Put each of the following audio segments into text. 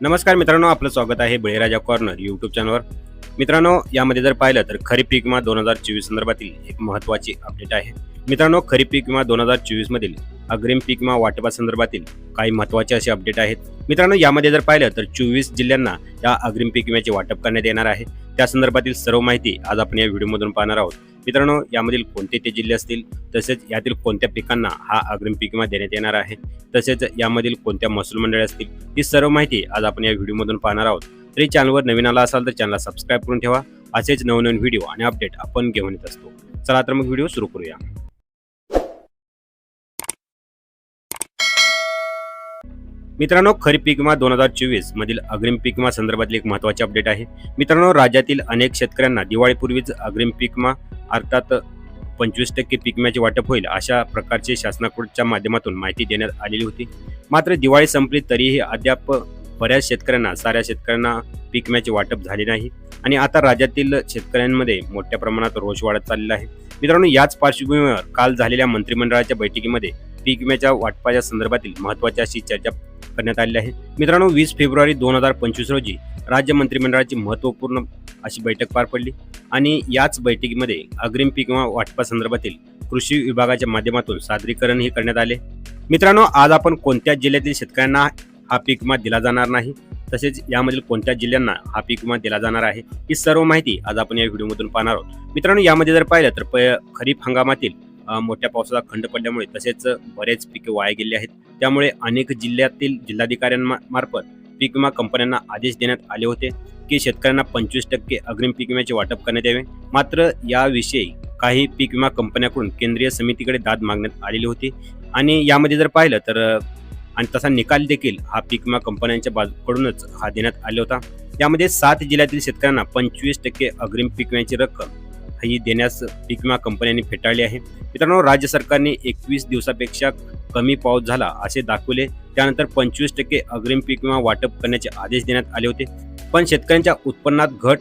नमस्कार मित्रांनो आपलं स्वागत आहे बळीराजा कॉर्नर यूट्यूब चॅनलवर मित्रांनो यामध्ये जर पाहिलं तर खरीप पीक विमा दोन हजार चोवीस संदर्भातील एक महत्त्वाची अपडेट आहे. मित्रांनो खरीप पीक विमा दोन हजार चोवीस मधील अग्रिम पीक विमा वाटपासंदर्भातील काही महत्त्वाचे असे अपडेट आहेत. मित्रांनो यामध्ये जर पाहिलं तर चोवीस जिल्ह्यांना या अग्रिम पीक विम्याचे वाटप करण्यात येणार आहे. त्या संदर्भातील सर्व माहिती आज आपण या व्हिडिओमधून पाहणार आहोत. मित्रांनो यामधील कोणते ते जिल्हे असतील तसेच यातील कोणत्या पिकांना हा अग्रिम पीक विमा देण्यात येणार आहे तसेच यामधील कोणत्या महसूल मंडळे असतील ही सर्व माहिती आज आपण या व्हिडिओमधून पाहणार आहोत. तरी चॅनलवर नवीन आला असाल तर चॅनलला सबस्क्राईब करून ठेवा असेच नवनवीन व्हिडिओ आणि अपडेट आपण घेऊन येत असतो. चला तर मग व्हिडिओ सुरू करूया. मित्रांनो खरीप पीक विमा दोन हजार चोवीस मधील अग्रिम पीक विमा संदर्भातली एक महत्त्वाचे अपडेट आहे. मित्रांनो राज्यातील अनेक शेतकऱ्यांना दिवाळीपूर्वीच अग्रिम पीक विमा अर्थात पंचवीस टक्के पीक विम्याचे वाटप होईल अशा प्रकारचे शासनाकडच्या माध्यमातून माहिती देण्यात आलेली होती. मात्र दिवाळी संपली तरीही अद्याप बऱ्याच शेतकऱ्यांना साऱ्या शेतकऱ्यांना पीक विम्याचे वाटप झाले नाही. आणि आता राज्यातील शेतकऱ्यांमध्ये मोठ्या प्रमाणात रोष वाढत चाललेला आहे. मित्रांनो याच पार्श्वभूमीवर काल झालेल्या मंत्रिमंडळाच्या बैठकीमध्ये पीक विम्याच्या वाटपाच्या संदर्भातील महत्त्वाची अशी चर्चा करण्यात आलेले आहे मित्रांनो वीस फेब्रुवारी दोन हजार पंचवीस रोजी राज्य मंत्रिमंडळाची महत्त्वपूर्ण अशी बैठक पार पडली आणि याच बैठकीमध्ये अग्रिम पीक विमा वाटपासंदर्भातील कृषी विभागाच्या माध्यमातून सादरीकरण हे करण्यात आले. मित्रांनो आज आपण कोणत्या जिल्ह्यातील शेतकऱ्यांना हा पीक विमा दिला जाणार नाही तसेच यामधील कोणत्या जिल्ह्यांना हा पीक विमा दिला जाणार आहे ही सर्व माहिती आज आपण या व्हिडिओमधून पाहणार आहोत. मित्रांनो यामध्ये जर पाहिलं तर प- खरीप हंगामातील मोठ्या पावसाचा खंड पडल्यामुळे तसेच बरेच पिके वाया गेले आहेत. त्यामुळे अनेक जिल्ह्यातील जिल्हाधिकाऱ्यांमार्फत पीक विमा कंपन्यांना आदेश देण्यात आले होते की शेतकऱ्यांना पंचवीस टक्के अग्रिम पीक विम्याचे वाटप करण्यात यावे. मात्र याविषयी काही पीक विमा कंपन्याकडून केंद्रीय समितीकडे दाद मागण्यात आलेली होती. आणि यामध्ये जर पाहिलं तर आणि तसा निकाल देखील हा पीक विमा कंपन्यांच्या बाजूकडूनच हा देण्यात आला होता. यामध्ये सात जिल्ह्यातील शेतकऱ्यांना पंचवीस टक्के अग्रिम पीक विम्याची रक्कम ही देण्यास पीक विमा कंपन्यांनी फेटाळली आहे. मित्रांनो राज्य सरकारने एकवीस दिवसापेक्षा कमी पाऊस झाला असे दाखवले. त्यानंतर पंचवीस टक्के अग्रिम पीक विमा वाटप करण्याचे आदेश देण्यात आले होते. पण शेतकऱ्यांच्या उत्पन्नात घट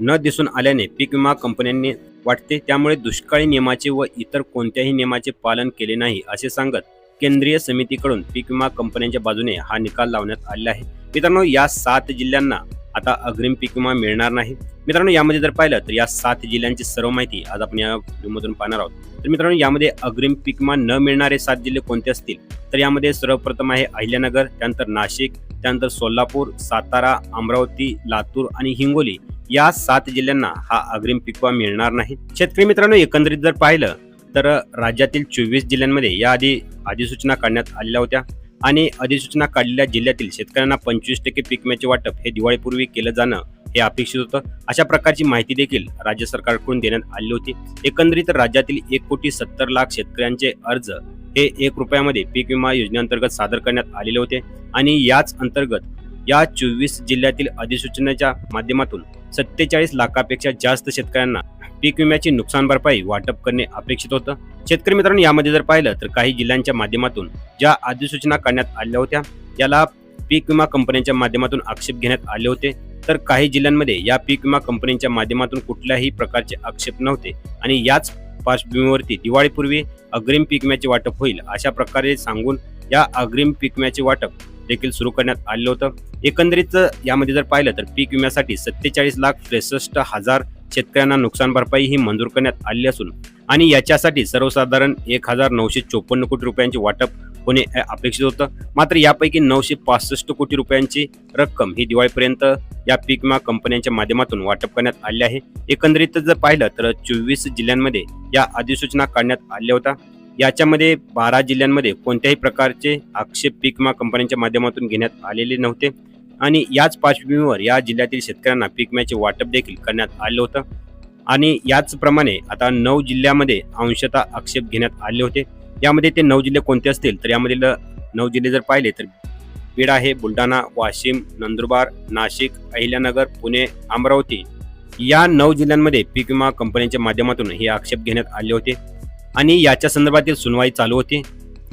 न दिसून आल्याने पीक विमा कंपन्यांनी वाटते त्यामुळे दुष्काळी नियमाचे व इतर कोणत्याही नियमाचे पालन केले नाही असे सांगत केंद्रीय समितीकडून पीक विमा कंपन्यांच्या बाजूने हा निकाल लावण्यात आलेला आहे. मित्रांनो या सात जिल्ह्यांना आता अग्रिम पीक विमा मिळणार नाही. मित्रांनो यामध्ये जर पाहिलं तर या सात जिल्ह्यांची सर्व माहिती आज आपण या व्हिडिओमधून पाहणार आहोत. तर मित्रांनो यामध्ये अग्रिम पिकमा न मिळणारे सात जिल्हे कोणते असतील? तर यामध्ये सर्वप्रथम आहे अहिल्यानगर त्यानंतर नाशिक त्यानंतर सोलापूर सातारा अमरावती लातूर आणि हिंगोली. या सात जिल्ह्यांना हा अग्रिम पिकवा मिळणार नाही. शेतकरी मित्रांनो एकंदरीत जर पाहिलं तर राज्यातील चोवीस जिल्ह्यांमध्ये याआधी अधिसूचना काढण्यात आलेल्या होत्या आणि अधिसूचना काढलेल्या जिल्ह्यातील शेतकऱ्यांना पंचवीस टक्के पिकम्याचे वाटप हे दिवाळीपूर्वी केलं जाणं हे अपेक्षित होतं. अशा प्रकारची माहिती देखील राज्य सरकारकडून देण्यात आली होती. एकंदरीत राज्यातील एक कोटी सत्तर लाख शेतकऱ्यांचे अर्ज हे एक रुपयामध्ये पीक विमा योजनेअंतर्गत सादर करण्यात आलेले होते. आणि याच अंतर्गत या चोवीस जिल्ह्यातील अधिसूचनेच्या माध्यमातून सत्तेचाळीस लाखापेक्षा जास्त शेतकऱ्यांना पीक विम्याची नुकसान भरपाई वाटप करणे अपेक्षित होतं. शेतकरी मित्रांनो यामध्ये जर पाहिलं तर काही जिल्ह्यांच्या माध्यमातून ज्या अधिसूचना काढण्यात आल्या होत्या याला पीक विमा कंपन्यांच्या माध्यमातून आक्षेप घेण्यात आले होते. तर काही जिल्ह्यांमध्ये या पीक विमा कंपनीच्या माध्यमातून कुठल्याही प्रकारचे आक्षेप नव्हते आणि याच पार्श्वभूमीवरती दिवाळीपूर्वी अग्रिम पीक विम्याचे वाटप होईल अशा प्रकारे सांगून या अग्रिम पीक विम्याचे वाटप देखील सुरू करण्यात आलं होतं. एकंदरीत यामध्ये जर पाहिलं तर पीक विम्यासाठी सत्तेचाळीस लाख त्रेसष्ट हजार शेतकऱ्यांना नुकसान भरपाई ही मंजूर करण्यात आली असून आणि याच्यासाठी सर्वसाधारण एक हजार नऊशे चोपन्न कोटी रुपयांचे वाटप होणे अपेक्षित होतं. मात्र यापैकी नऊशे पासष्ट कोटी रुपयांची रक्कम ही दिवाळीपर्यंत या पीक विमा कंपन्यांच्या माध्यमातून वाटप करण्यात आले आहे. एकंदरीत जर पाहिलं तर चोवीस जिल्ह्यांमध्ये या अधिसूचना काढण्यात आल्या होत्या. याच्यामध्ये बारा जिल्ह्यांमध्ये कोणत्याही प्रकारचे आक्षेप पीक विमा कंपन्यांच्या माध्यमातून घेण्यात आलेले नव्हते. आणि याच पार्श्वभूमीवर या जिल्ह्यातील शेतकऱ्यांना पीक विम्याचे वाटप देखील करण्यात आलं होतं. आणि याचप्रमाणे आता नऊ जिल्ह्यामध्ये अंशतः आक्षेप घेण्यात आले होते. यामध्ये ते नऊ जिल्हे कोणते असतील? तर यामधील नऊ जिल्हे जर पाहिले तर बीड आहे बुलढाणा वाशिम नंदुरबार नाशिक अहिल्यानगर पुणे अमरावती. या नऊ जिल्ह्यांमध्ये पीक विमा कंपन्यांच्या माध्यमातून हे आक्षेप घेण्यात आले होते आणि याच्या संदर्भातील सुनवाई चालू होती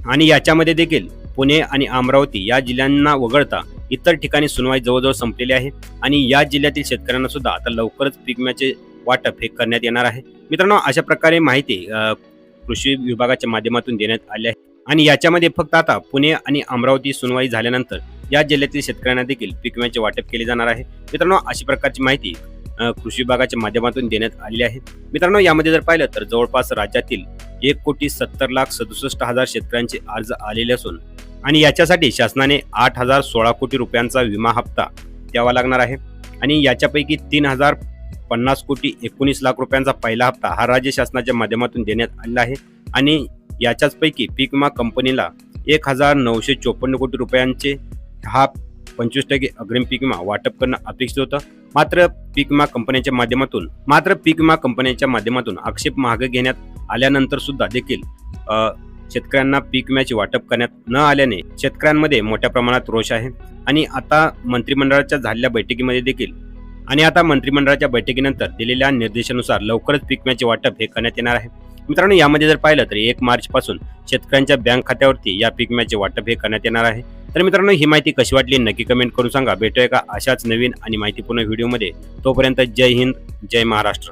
आणि याच्यामध्ये देखील पुणे आणि अमरावती या जिल्ह्यांना वगळता इतर ठिकाणी सुनवाई जवळजवळ संपलेली आहे आणि या जिल्ह्यातील शेतकऱ्यांना सुद्धा आता लवकरच पीक विम्याचे वाटप हे करण्यात येणार आहे. मित्रांनो अशा प्रकारे माहिती कृषी विभागाच्या माध्यमातून देण्यात आले आहे. आणि याच्यामध्ये फक्त आता पुणे आणि अमरावती सुनवाई झाल्यानंतर या जिल्ह्यातील शेतकऱ्यांना देखील पीक विम्याचे वाटप केले जाणार आहे. मित्रांनो अशी प्रकारची माहिती कृषी विभागाच्या माध्यमातून देण्यात आलेली आहे. मित्रांनो यामध्ये जर पाहिलं तर जवळपास राज्यातील एक कोटी सत्तर लाख सदुसष्ट हजार शेतकऱ्यांचे अर्ज आलेले असून आणि याच्यासाठी शासनाने आठ हजार सोळा कोटी रुपयांचा विमा हप्ता द्यावा लागणार आहे. आणि याच्यापैकी तीन हजार पन्नास कोटी एकोणीस लाख रुपयांचा पहिला हप्ता हा राज्य शासनाच्या माध्यमातून देण्यात आलेला आहे. आणि याच्याच पैकी पीक विमा कंपनीला एक हजार नऊशे चोपन्न कोटी रुपयांचे हा पंचवीस टक्के अग्रिम पीक विमा वाटप करणं अपेक्षित होतं. मात्र पीक विमा कंपन्यांच्या माध्यमातून मात्र पीक विमा कंपन्यांच्या माध्यमातून आक्षेप मागे घेण्यात आल्यानंतर सुद्धा देखील शेतकऱ्यांना पीक विम्याचे वाटप करण्यात न आल्याने शेतकऱ्यांमध्ये मोठ्या प्रमाणात रोष आहे. आणि आता मंत्रिमंडळाच्या झालेल्या बैठकीमध्ये देखील आणि आता मंत्रिमंडळाच्या बैठकीनंतर दिलेल्या निर्देशानुसार लवकरच पीक विम्याचे वाटप हे करण्यात येणार आहे. मित्रांनो यामध्ये जर पाहिलं तर एक मार्च पासून शेतकऱ्यांच्या बँक खात्यावरती या पीक विम्याचे वाटप हे करण्यात येणार आहे. तर मित्रांनो ही माहिती कशी वाटली नक्की कमेंट करून सांगा. भेटूया का अशाच नवीन आणि माहितीपूर्ण व्हिडिओमध्ये. तोपर्यंत जय हिंद जय महाराष्ट्र.